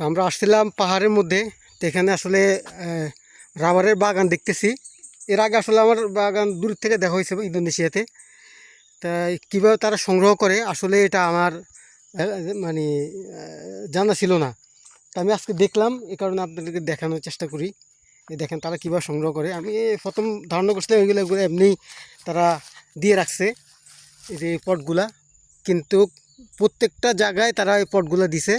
তো আমরা আসছিলাম পাহাড়ের মধ্যে, তো এখানে আসলে রাবারের বাগান দেখতেছি। এর আগে আসলে আমার বাগান দূর থেকে দেখা হয়েছে ইন্দোনেশিয়াতে। তা কীভাবে তারা সংগ্রহ করে, আসলে এটা আমার মানে জানা ছিল না। তা আমি আজকে দেখলাম এই কারণে আপনাদেরকে দেখানোর চেষ্টা করি। দেখেন তারা কীভাবে সংগ্রহ করে। আমি প্রথম ধারণা করছিলাম এগুলো এগুলো এমনি তারা দিয়ে রাখছে, এই যে পটগুলা। কিন্তু প্রত্যেকটা জায়গায় তারা এই পটগুলো দিছে।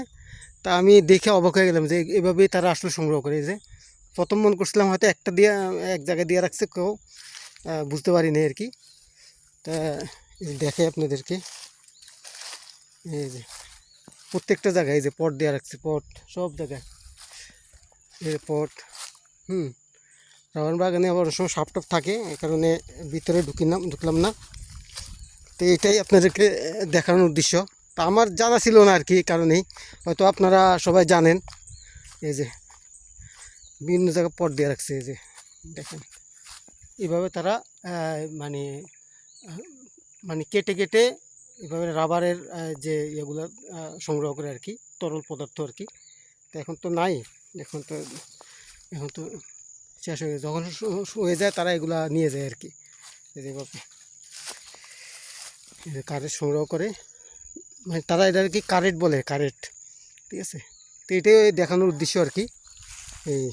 তা আমি দেখে অবাক হয়ে গেলাম যে এভাবেই তারা আসলে সংগ্রহ করে। যে প্রথম মন করছিলাম হয়তো একটা দিয়ে, এক জায়গায় দিয়ে রাখছে কেউ বুঝতে পারিনি আর কি। তা দেখে আপনাদেরকে। এই যে প্রত্যেকটা জায়গায় এই যে পট দেওয়া রাখছে, পট, সব জায়গায়। এই পট, হুম রাবার বাগানে আবার সময় সাপ টাপ থাকে এই কারণে ভিতরে ঢুকি না ঢুকলাম না। তো এটাই আপনাদেরকে দেখানোর উদ্দেশ্য। তা আমার জানা ছিল না আর কি কারণেই। হয়তো আপনারা সবাই জানেন। এই যে, বিভিন্ন জায়গায় পট দিয়ে রাখছে, এই যে, দেখেন। এভাবে তারা মানে মানে কেটে কেটে এভাবে রাবারের যে ইয়েগুলো সংগ্রহ করে আর কি, তরল পদার্থ আর কি। তো এখন তো নাই। এখন তো এখন তো শেষ হয়ে যখন হয়ে যায় তারা এগুলা নিয়ে যায় আর কি। কারেন্ট সংগ্রহ করে মানে তারা এটা আর কি কারেন্ট বলে কারেন্ট ঠিক আছে? তো এটাই দেখানোর উদ্দেশ্য আর কি। এই